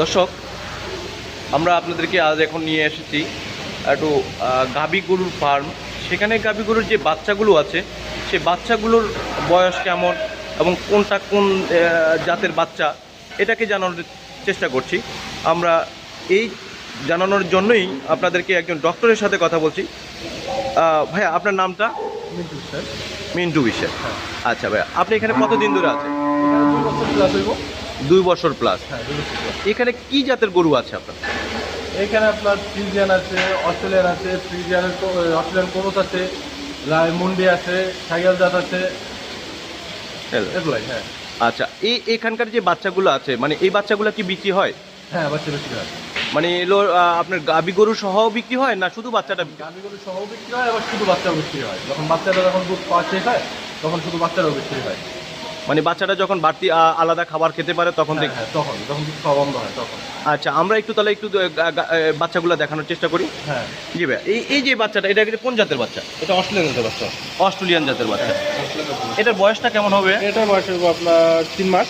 দর্শক আমরা আপনাদেরকে আজ এখন নিয়ে এসেছি একটু গাভী গরুর ফার্ম সেখানে গাভী গরুর যে বাচ্চাগুলো আছে সে বাচ্চাগুলোর বয়স কেমন এবং কোনটা কোন জাতের বাচ্চা এটাকে জানানোর চেষ্টা করছি। আমরা এই জানানোর জন্যই আপনাদেরকে একজন ডক্টরের সাথে কথা বলছি। ভাইয়া আপনার নামটা? মিন্টু স্যার। মিন্টু বিশ্বাস। আচ্ছা ভাইয়া আপনি এখানে কতদিন ধরে আছেন? দুই বছর প্লাস হ্যাঁ। এখানে কি জাতের গরু আছে আপনার? এখানে আপনার ফ্রিজিয়ান আছে অস্ট্রেলিয়ান আছে ফ্রিজিয়ান অস্ট্রেলিয়ান কোরস আছে মুন্ডি আছে সাইকেল জাত আছে। এগুলাই হ্যাঁ। আচ্ছা এই এখানকার যে বাচ্চাগুলো আছে মানে এই বাচ্চাগুলো কি বিক্রি হয়? হ্যাঁ বাচ্চা বেশি হয়। মানে এলো আপনার গাবি গরু সহ বিক্রি হয় না শুধু বাচ্চাটা বিক্রি হয়? গাভিগুলো সহ বিক্রি হয় আবার শুধু বাচ্চাও বিক্রি হয়। যখন বাচ্চাটা যখন দুধ পাওয়া শেষ হয় তখন শুধু বাচ্চারাও বিক্রি হয়। মানে বাচ্চাটা যখন বাড়তি আলাদা খাবার খেতে পারে তখন হ্যাঁ, দেখ। হ্যাঁ তখন যখন দুধ খাওয়া বন্ধ হয় তখন। আচ্ছা আমরা একটু তাহলে একটু বাচ্চাগুলো দেখানোর চেষ্টা করি। হ্যাঁ। জি ভাই এই এই যে বাচ্চাটা এটা কিন্তু কোন জাতের বাচ্চা? এটা অস্ট্রেলিয়ান জাতের বাচ্চা। অস্ট্রেলিয়ান জাতের বাচ্চা। এটার বয়সটা কেমন হবে? এটা বয়স হইব আপনার তিন মাস।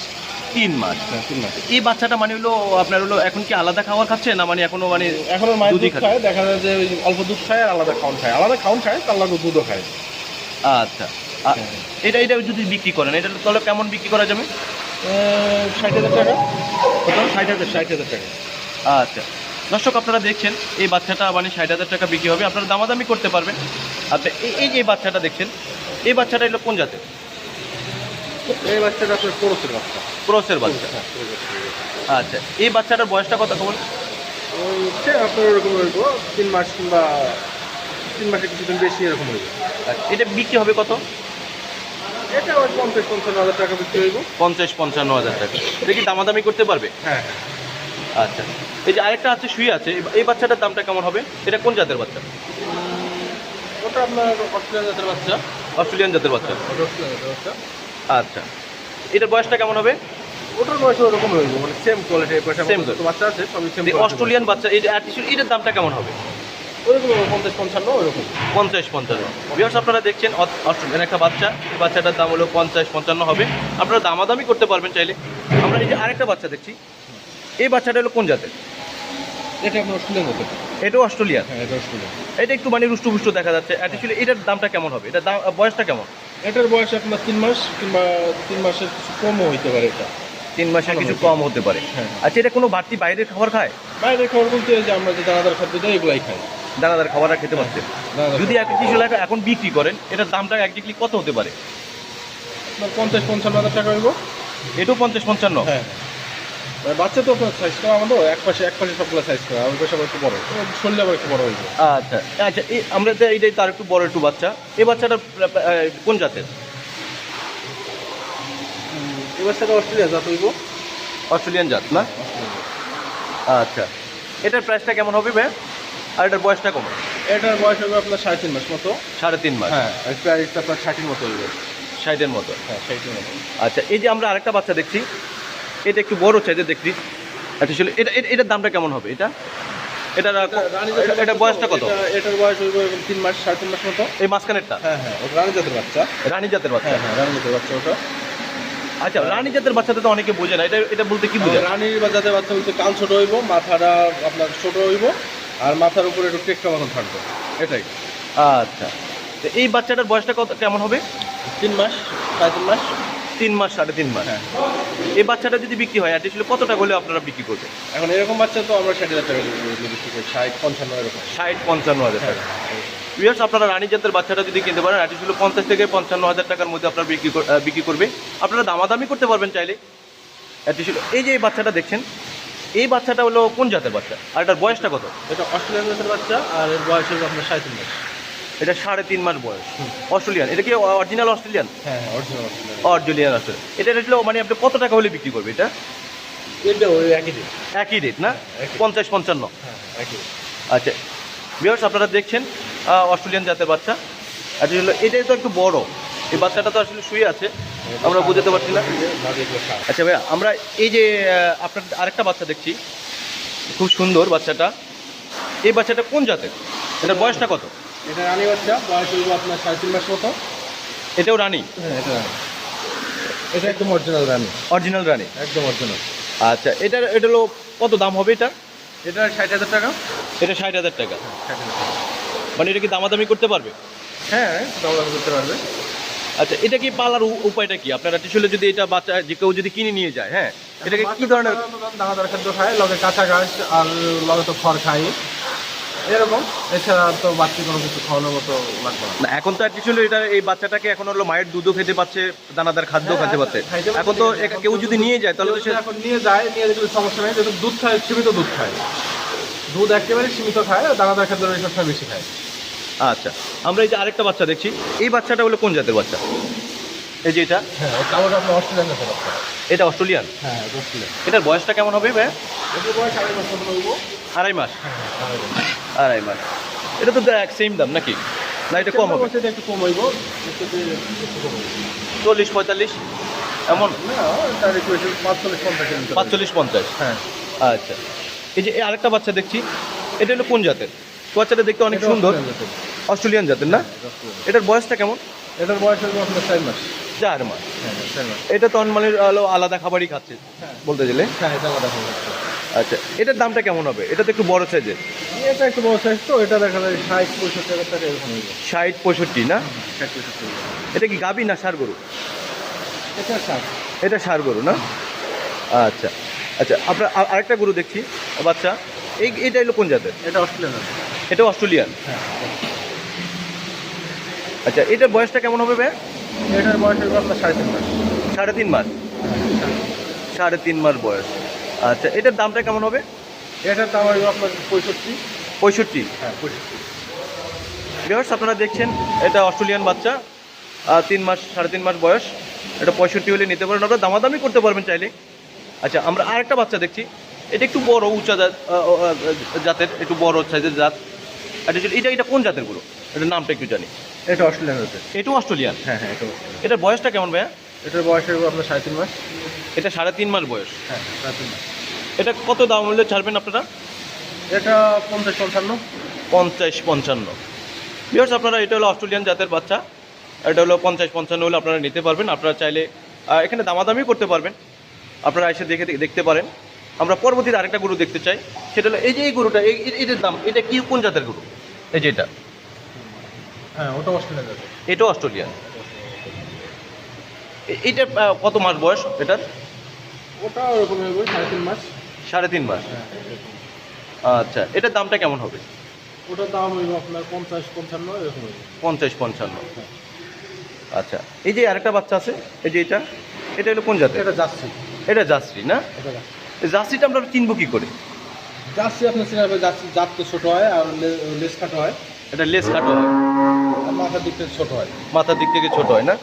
তিন মাস। হ্যাঁ তিন মাস। এই বাচ্চাটা মানে হলো আপনার হলো এখন কি আলাদা খাবার খাচ্ছে না মানে এখনও মানে এখন মায়ের দুধ খায় দেখা যায় যে অল্প দুধ খায় আর আলাদা খাওয়ান খায়। আলাদা খাওয়ান খায় তার লাগে দুধও খায়। আচ্ছা। এটা এটা যদি বিক্রি করেন এটা তাহলে কেমন বিক্রি করা যাবে? ষাট হাজার টাকা। কত ষাট হাজার ষাট হাজার টাকা। আচ্ছা। দর্শক আপনারা দেখছেন এই বাচ্চাটা মানে ষাট হাজার টাকা বিক্রি হবে। আপনারা দামাদামি করতে পারবেন। আচ্ছা এই- এই যে বাচ্চাটা দেখছেন এই বাচ্চাটা এলো কোন জাতের? এই বাচ্চাটা আপনার পড়োসের বাচ্চা। ক্রসের বাচ্চা। আচ্ছা এই বাচ্চাটার বয়সটা কত কেমন হচ্ছে আপনার ওরকম হইব তিন মাস কিংবা তিন মাসে কিছুদিন বেশি এরকম হইব। আচ্ছা, এটা বিক্রি হবে কত? এটা ওই পঞ্চাশ পঞ্চান্ন হাজার টাকা বিক্রি হইব। পঞ্চাশ পঞ্চান্ন হাজার টাকা। এটা কি দামাদামি করতে পারবে? হ্যাঁ আচ্ছা। এই যে আরেকটা আছে শুয়ে আছে। এই- বাচ্চাটার দামটা কেমন হবে? এটা কোন জাতের বাচ্চা? ওটা আপনার অস্ট্রেলিয়ান জাতের বাচ্চা। অস্ট্রেলিয়ান জাতের বাচ্চা। অস্ট্রেলিয়ান জাতের বাচ্চা। আচ্ছা। এটার বয়সটা কেমন হবে? ওটার বয়স ওরকম মানে সেম বাচ্চা আছে সবই সেম অস্ট্রেলিয়ান বাচ্চা এটার দামটা কেমন হবে? ওরকম পঞ্চাশ পঞ্চান্ন ওরকম। পঞ্চাশ পঞ্চান্ন। আপনারা দেখছেন অস্ট্রেলিয়ান একটা বাচ্চা। এই বাচ্চাটার দাম হলো পঞ্চাশ পঞ্চান্ন হবে। আপনারা দামাদামি করতে পারবেন চাইলে। আমরা এই যে আরেকটা বাচ্চা দেখছি। এই বাচ্চাটা হলো কোন জাতের? এটা আপনার অস্ট্রেলিয়ান জাতের এটা অস্ট্রেলিয়ান হ্যাঁ এটা অস্ট্রেলিয়ান এটা একটু মানে রুষ্টপুষ্ট দেখা যাচ্ছে। এটার দামটা কেমন হবে? দাম বয়সটা কেমন? এটার বয়স আপনার তিন মাস কিংবা তিন মাসের কিছু কমও হইতে পারে এটা। তিন মাসের কিছু কম হতে পারে। হ্যাঁ। আচ্ছা এটা কোনো বাড়তি বাইরের খাবার খায়? বাইরে খাবার বলতে যে আমরা যে দানাদার খাদ্য দেয় এগুলাই খাই। দানাদার খাবারটা খেতে পারছে দানাদার যদি এক কিছু লাগে এখন বিক্রি করেন এটার দামটা একজাক্টলি কত হতে পারে? পঞ্চাশ পঞ্চান্ন হাজার টাকা হইব। এটাও পঞ্চাশ পঞ্চান্ন? হ্যাঁ। বাচ্চা তো আপনার সাইজ করা আমাদের এক পাশে এক পাশে সবগুলো সাইজ করা আমার পাশে একটু বড়। শরীরে আবার একটু বড় হইব। আচ্ছা আচ্ছা এই আমরা তো এইটাই তার একটু বড় একটু বাচ্চা। এই বাচ্চাটা কোন জাতের? এই বাচ্চাটা অস্ট্রেলিয়া জাত হইব। অস্ট্রেলিয়ান জাত না? আচ্ছা। এটার প্রাইসটা কেমন হবে ভাই? আর এটার বয়সটা কম এটার বয়স হবে আপনার সাড়ে তিন মাস মতো। সাড়ে তিন মাস। হ্যাঁ প্রাইসটা আপনার ষাটের মতো হইবে ষাটের মতো হ্যাঁ ষাটের মতো আচ্ছা এই যে আমরা আরেকটা বাচ্চা দেখছি এটা একটু বড় চাইতে দেখছি। আচ্ছা এটা এটা- এটার দামটা কেমন হবে এটা? এটার এটা- এটার বয়সটা কত? এটার বয়স হইব তিন মাস সাড়ে তিন মাস মতো। এই মাঝখানেরটা? হ্যাঁ হ্যাঁ ওটা রানী জাতের বাচ্চা। রানী জাতের বাচ্চা? হ্যাঁ হ্যাঁ রানী জাতের বাচ্চা ওটা। আচ্ছা রানী জাতের বাচ্চাতে তো অনেকে বোঝে না এটা এটা বলতে কি বোঝায় রানীর জাতের বাচ্চা বলতে কাল ছোট হইব মাথাটা আপনার ছোট হইব আর মাথার উপরে একটু টেকটা মতন থাকবে। এটাই। আচ্ছা। তো এই বাচ্চাটার বয়সটা কত কেমন হবে? তিন মাস সাড়ে তিন মাস। তিন মাস সাড়ে তিন মাস। হ্যাঁ। এই বাচ্চাটা যদি বিক্রি হয় অ্যাটলিস্ট কত টাকা হলে আপনারা বিক্রি করবেন? এখন এরকম বাচ্চা তো আমরা ষাট হাজার টাকা বিক্রি করি। ষাট পঞ্চান্ন এরকম। ষাট পঞ্চান্ন হাজার হ্যাঁ টাকা বিয়ার্স আপনারা রানী জাতের বাচ্চাটা যদি কিনতে পারেন অ্যাটলিস্ট পঞ্চাশ থেকে পঞ্চান্ন হাজার টাকার মধ্যে আপনারা বিক্রি কর- বিক্রি করবে। আপনারা দামাদামি করতে পারবেন চাইলে। অ্যাটলিস্ট এই যে এই বাচ্চাটা দেখছেন এই বাচ্চাটা হলো কোন জাতের বাচ্চা? আর এটার বয়সটা কত? এটা অস্ট্রেলিয়ান জাতের বাচ্চা আর এর বয়স হবে আপনার সাড়ে তিন মাস। এটা সাড়ে তিন মাস বয়স। অস্ট্রেলিয়ান? এটা কি অরিজিনাল অস্ট্রেলিয়ান? হ্যাঁ হ্যাঁ অরিজিনাল অস্ট্রেলিয়ান অস্ট্রেলিয়ান। এটা হলো মানে আপনি কত টাকা হলে বিক্রি করবে এটা? এটা ওই একই দিন একই রেট না? পঞ্চাশ পঞ্চান্ন। হ্যাঁ একই আচ্ছা। বিয়ার্স আপনারা দেখছেন অস্ট্রেলিয়ান জাতের বাচ্চা। আচ্ছা হলো এটাই তো একটু বড়। এই বাচ্চাটা তো আসলে শুয়ে আছে। আমরা বুঝতে পারছি না। আচ্ছা ভাইয়া আমরা এই যে আপনার আরেকটা বাচ্চা দেখছি। খুব সুন্দর বাচ্চাটা। এই বাচ্চাটা কোন জাতের? এটার বয়সটা কত? এটা রানী বাচ্চা বয়স হইব আপনার সাড়ে তিন মাস মতো। এটাও রানী? হ্যাঁ এটা রানী। এটা একদম অরিজিনাল রানী। অরিজিনাল রানী? একদম অরিজিনাল আচ্ছা এটার এটা হলো কত দাম হবে এটা? এটা ষাট হাজার টাকা। এটা ষাট হাজার টাকা। মানে এটা কি দামাদামি করতে পারবে? হ্যাঁ দাম করতে পারবে। আচ্ছা এটা কি পালার উপায়টা কি? আপনারা টিসুলে যদি এটা বাচ্চা যে কেউ যদি কিনে নিয়ে যায় হ্যাঁ? এটাকে কি ধরনের দানাদার খাদ্য খায় লগে কাঁচা ঘাস আর লগে তো খড় খাই এরকম। এছাড়া তো বাড়তি কোনো কিছু খাওয়ানোর মতো লাগবে না। এখন তো আর টিসুলে এটা এই বাচ্চাটাকে এখন হলো মায়ের দুধও খেতে পাচ্ছে দানাদার খাদ্য হ্যাঁ, খেতে পাচ্ছে। এখন তো কেউ যদি নিয়ে যায় তাহলে তো সে এখন নিয়ে যায় নিয়ে গেলে সমস্যা নেই। যেহেতু দুধ খায় সীমিত দুধ খায়। দুধ একেবারে সীমিত খায় দানাদার খাদ্য সবসময় বেশি খায়। আচ্ছা আমরা এই যে আরেকটা বাচ্চা দেখছি এই বাচ্চাটা হলো কোন জাতের বাচ্চা? এই যে এটা? হ্যাঁ অস্ট্রেলিয়ান এটা অস্ট্রেলিয়ান? হ্যাঁ অস্ট্রেলিয়ান। এটার বয়সটা কেমন হবে ভাই? আড়াই মাস? হ্যাঁ আড়াই মাস। এটা তো এক সেম দাম নাকি? না এটা কম হবে। একটু কম হইব। চল্লিশ পঁয়তাল্লিশ? এমন? পাঁচচল্লিশ পঞ্চাশ হ্যাঁ। আচ্ছা। এই যে আরেকটা বাচ্চা দেখছি এটা হলো কোন জাতের? বাচ্চাটা দেখতে অনেক সুন্দর। অস্ট্রেলিয়ান জাতের। না? এটার বয়সটা কেমন? এটার বয়স হইব আপনার চার মাস। চার মাস। হ্যাঁ এটা তো মানে হলো আলাদা খাবারই খাচ্ছে হ্যাঁ। বলতে গেলে। হ্যাঁ এটা আলাদা হয়ে আচ্ছা এটার দামটা কেমন হবে? এটা তো একটু বড় সাইজের এটা একটু বড় সাইজ তো এটা দেখা যায় ষাট পঁয়ষট্টি হাজার টাকা এরকম ষাট পঁয়ষট্টি না। এটা কি গাবি না সার গরু? এটা ষাট এটা সার গরু না? আচ্ছা আচ্ছা আপনার আর- আরেকটা গরু দেখছি বাচ্চা। এই এটা হলো কোন জাতের? এটা অস্ট্রেলিয়ান এটা অস্ট্রেলিয়ান? আচ্ছা এটার বয়সটা কেমন হবে ভাই এটার বয়স হইব আপনার সাড়ে তিন মাস। সাড়ে তিন মাস? সাড়ে তিন মাস বয়স। আচ্ছা এটার দামটা কেমন হবে? এটার দাম হইব আপনার পঁয়ষট্টি। পঁয়ষট্টি? হ্যাঁ পঁয়ষট্টি। আপনারা দেখছেন এটা অস্ট্রেলিয়ান বাচ্চা তিন মাস সাড়ে তিন মাস বয়স। এটা পঁয়ষট্টি হলে নিতে পারেন আপনারা দামাদামি করতে পারবেন চাইলে। আচ্ছা আমরা আরেকটা বাচ্চা দেখছি। এটা একটু বড় উঁচা জাতের একটু বড় সাইজের জাত। এটা- এটা এটা কোন জাতেরগুলো এটার নামটা একটু জানি। এটা অস্ট্রেলিয়ান আছে এটাও অস্ট্রেলিয়ান? হ্যাঁ হ্যাঁ এটা এটার বয়সটা কেমন ভাইয়া? এটার বয়স আপনার সাড়ে তিন মাস। এটা সাড়ে তিন মাস বয়স। হ্যাঁ সাড়ে তিন মাস। এটা কত দাম হলে ছাড়বেন আপনারা? এটা পঞ্চাশ পঞ্চান্ন। পঞ্চাশ পঞ্চান্ন। বিয়ার্স আপনারা এটা হলো অস্ট্রেলিয়ান জাতের বাচ্চা। এটা হলো পঞ্চাশ পঞ্চান্ন হলে আপনারা নিতে পারবেন। আপনারা চাইলে এখানে দামাদামি করতে পারবেন। আপনারা এসে দেখে দেখতে পারেন। আমরা পরবর্তীতে আরেকটা গরু দেখতে চাই। সেটা হলো এই যে এই গরুটা এটার দাম এটা কি কোন জাতের গরু? এই যে এটা। হ্যাঁ ওটা অস্ট্রেলিয়ান এটাও অস্ট্রেলিয়ান। এ- এইটা কত মাস বয়স এটার? ওটা ওরকম সাড়ে তিন মাস। সাড়ে তিন মাস। হ্যাঁ আচ্ছা এটার দামটা কেমন হবে? ওটার দাম হইব আপনার পঞ্চাশ পঞ্চান্ন এরকম পঞ্চাশ পঞ্চান্ন। আচ্ছা এই যে আরেকটা বাচ্চা আছে এই যে এটা এটা হলো কোন জাতের? এটা যাচ্ছি এটা জার্সি না? এটা জার্সিটা আমরা চিনবো কি করে? যাচ্ছি আপনার সিনেমা যাচ্ছি জাত তো ছোটো হয় আর লেস কাটো হয়। এটা লেস কাটো হয়। আর মাথার দিক থেকে ছোটো হয়। মাথার দিক থেকে ছোট হয় না?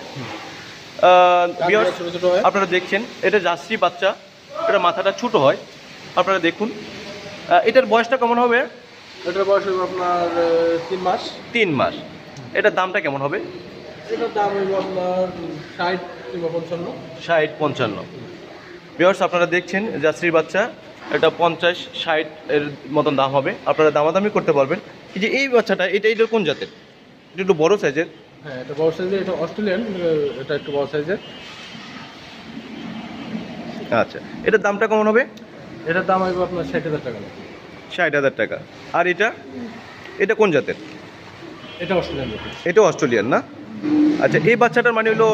ছোটো ছোটো হয়। আপনারা দেখছেন এটা জার্সি বাচ্চা এটা মাথাটা ছোট হয়। আপনারা দেখুন। এটার বয়সটা কেমন হবে? এটার বয়স হইব আপনার তিন মাস। তিন মাস। এটার দামটা কেমন হবে? এটার দাম হইব আপনার ষাট কিংবা পঞ্চান্ন। ষাট পঞ্চান্ন। বিয়ার্স আপনারা দেখছেন জার্সির বাচ্চা। এটা পঞ্চাশ ষাট এর মতন দাম হবে। আপনারা দামাদামি করতে পারবেন। এই যে এই বাচ্চাটা এটা এটা কোন জাতের? এটা একটু বড় সাইজের হ্যাঁ এটা বড় সাইজের এটা অস্ট্রেলিয়ান এটা একটু বড় সাইজের আচ্ছা এটার দামটা কেমন হবে? এটার দাম আপনার ষাট হাজার টাকা। ষাট হাজার টাকা। আর এটা? এটা কোন জাতের? এটা অস্ট্রেলিয়ান না? আচ্ছা এই বাচ্চাটার মানে হলো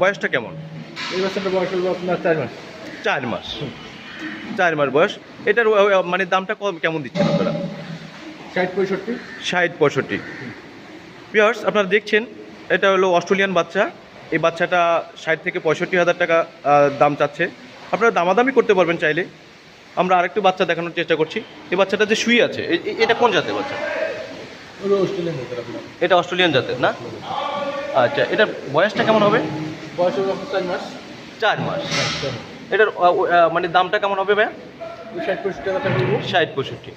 বয়সটা কেমন? এই বাচ্চাটার বয়স হইব আপনার চার মাস। চার মাস। চার মাস বয়স। এটার মানে দামটা কম- কেমন দিচ্ছেন আপনারা? ষাট পঁয়ষট্টি। ষাট পঁয়ষট্টি। পিয়ার্স আপনারা দেখছেন এটা হলো অস্ট্রেলিয়ান বাচ্চা। এই বাচ্চাটা ষাট থেকে পঁয়ষট্টি হাজার টাকা দাম চাচ্ছে। আপনারা দামাদামি করতে পারবেন চাইলে। আমরা আরেকটু বাচ্চা দেখানোর চেষ্টা করছি। এই বাচ্চাটা যে শুয়ে আছে এটা কোন জাতের বাচ্চা? এটা অস্ট্রেলিয়ান জাতের না? আচ্ছা এটার বয়সটা কেমন হবে? বয়স চার মাস। চার মাস। হ্যাঁ চার মাস। এটার মানে দামটা কেমন হবে ভাই ওই ষাট পঁয়ষট্টি।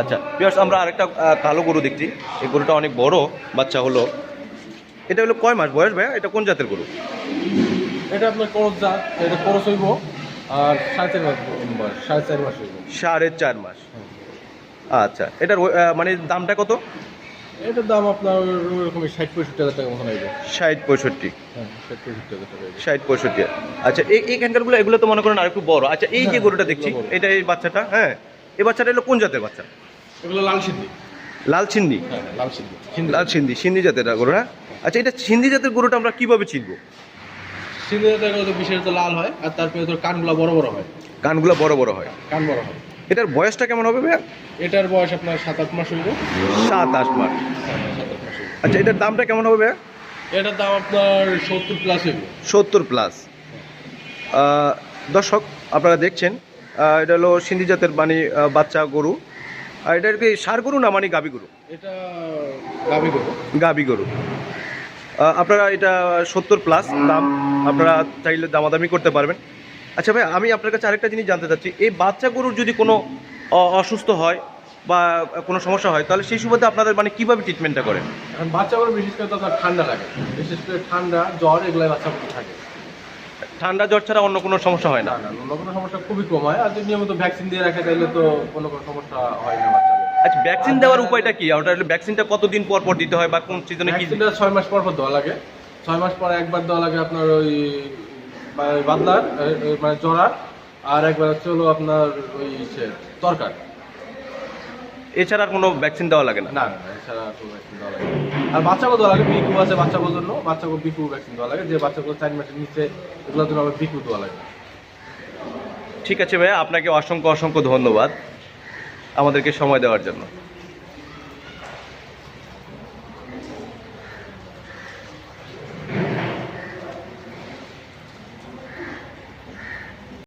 আচ্ছা পিয়ার্স আমরা আরেকটা কালো গরু দেখছি। এই গরুটা অনেক বড় বাচ্চা হলো। এটা হলো কয় মাস বয়স ভাইয়া? এটা কোন জাতের গরু? এটা আপনার করস জাত এটা করস হইব আর সাড়ে চার মাস বয়স সাড়ে চার মাস সাড়ে চার মাস। আচ্ছা এটার মানে দামটা কত? এটার দাম আপনার ওরকমই ষাট পঁয়ষট্টি হাজার টাকা মতন আসবে ষাট পঁয়ষট্টি। হ্যাঁ ষাট পঁয়ষট্টি হাজার টাকা আসবে ষাট পঁয়ষট্টি আচ্ছা এই এইখানকারগুলো এগুলো তো মনে করেন আর একটু বড়। আচ্ছা এই যে হ্যাঁ, গরুটা দেখছি এটা এই বাচ্চাটা হ্যাঁ? এই বাচ্চাটা হলো কোন জাতের বাচ্চা? এগুলো লাল সিদ্ধি লাল সিন্ধি? হ্যাঁ লাল সিদ্ধি লাল সিন্ধি সিন্ধি জাতের গরু হ্যাঁ আচ্ছা এটা সিন্ধি জাতের গরুটা আমরা কীভাবে চিনবো? সিদ্ধি জাতের তো বিশেষত লাল হয় আর তারপরে তোর কানগুলো বড় বড় হয়। কানগুলো বড় বড় হয়। কান বড় হয়। এটার বয়সটা কেমন হবে ভাইয়া? এটার বয়স আপনার সাত আট মাস হইব সাত আট মাস। আচ্ছা এটার দামটা কেমন হবে ভাইয়া? এটার দাম আপনার সত্তর প্লাস হইব সত্তর প্লাস দর্শক আপনারা দেখছেন এটা হলো সিন্ধি জাতের মানে বাচ্চা গরু। আর এটা কি সার গরু না মানে গাবি গরু? এটা গাভি গরু। গাবি গরু। আপনারা এটা সত্তর প্লাস দাম আপনারা চাইলে দামাদামি করতে পারবেন। আচ্ছা ভাই আমি আপনার কাছে আরেকটা জিনিস জানতে চাচ্ছি। এই বাচ্চা গরুর যদি কোনো অসুস্থ হয় বা কোনো সমস্যা হয় তাহলে সেই সুবাদে আপনাদের মানে কীভাবে ট্রিটমেন্টটা করেন এখন বাচ্চা গরু বিশেষ করে তো আপনার ঠান্ডা লাগে। বিশেষ করে ঠান্ডা জ্বর এগুলাই বাচ্চা গরু থাকে। ঠান্ডা জ্বর ছাড়া অন্য কোনো সমস্যা হয় না? অন্য কোনো সমস্যা খুবই কম হয়। আর যদি নিয়মিত ভ্যাকসিন দিয়ে রাখে তাহলে তো কোনো কোনো সমস্যা হয় না বাচ্চা আচ্ছা ভ্যাকসিন দেওয়ার উপায়টা কি? ওটা ভ্যাকসিনটা কতদিন পর পর দিতে হয় বা কোন সিজনে কি? ছয় মাস পর পর দেওয়া লাগে। ছয় মাস পর একবার দেওয়া লাগে আপনার ওই বাদলার এ, মানে জরার আর একবার হচ্ছে হলো আপনার ওই তরকার এছাড়া আর কোনো ভ্যাকসিন দেওয়া লাগে না? না এছাড়া আর কোনো ভ্যাকসিন দেওয়া লাগে। আর বাচ্চাকে দেওয়া লাগে বিকু আছে বাচ্চাগুলোর জন্য বাচ্চাকে বিকু ভ্যাকসিন দেওয়া লাগে যে বাচ্চাগুলো চার মাসের নিচে এগুলোর জন্য আবার বিকু দেওয়া লাগে। ঠিক আছে ভাইয়া আপনাকে অসংখ্য অসংখ্য ধন্যবাদ আমাদেরকে সময় দেওয়ার জন্য।